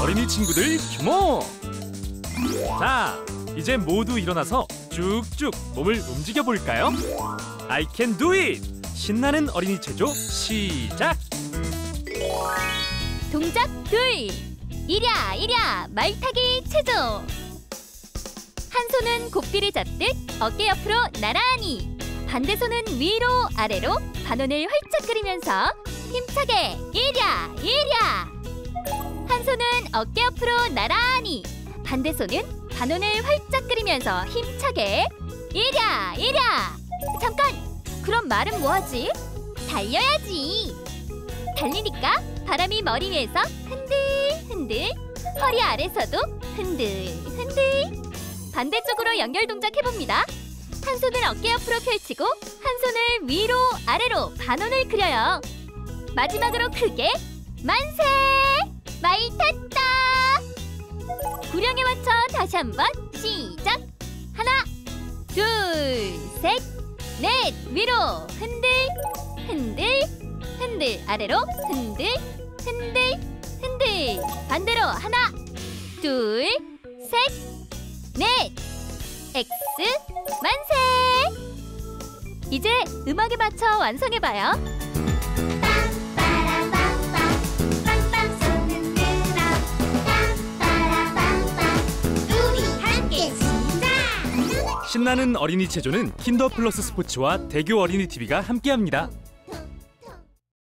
어린이 친구들 규모. 자, 이제 모두 일어나서 쭉쭉 몸을 움직여 볼까요? I can do it. 신나는 어린이 체조 시작. 동작 둘 이랴 이랴 말타기 체조 한 손은 고삐를 잡듯 어깨 옆으로 나란히 반대 손은 위로 아래로 반원을 활짝 그리면서 힘차게 이랴 이랴 한 손은 어깨 옆으로 나란히. 반대 손은 반원을 활짝 그리면서 힘차게 이랴 이랴 잠깐! 그럼 말은 뭐하지? 달려야지! 달리니까 바람이 머리 위에서 흔들흔들 허리 아래서도 흔들흔들. 반대쪽으로 연결 동작 해봅니다. 한 손을 어깨 옆으로 펼치고 한 손을 위로 아래로 반원을 그려요. 마지막으로 크게 만세 마이 탔다. 구령에 맞춰 다시 한번 시작. 하나 둘 셋 넷. 위로 흔들 흔들 흔들. 아래로 흔들 흔들 흔들. 반대로 하나 둘 셋 넷. X 만세. 이제 음악에 맞춰 완성해봐요 신나는 어린이 체조는 킨더 플러스 스포츠와 대교 어린이 TV가 함께합니다.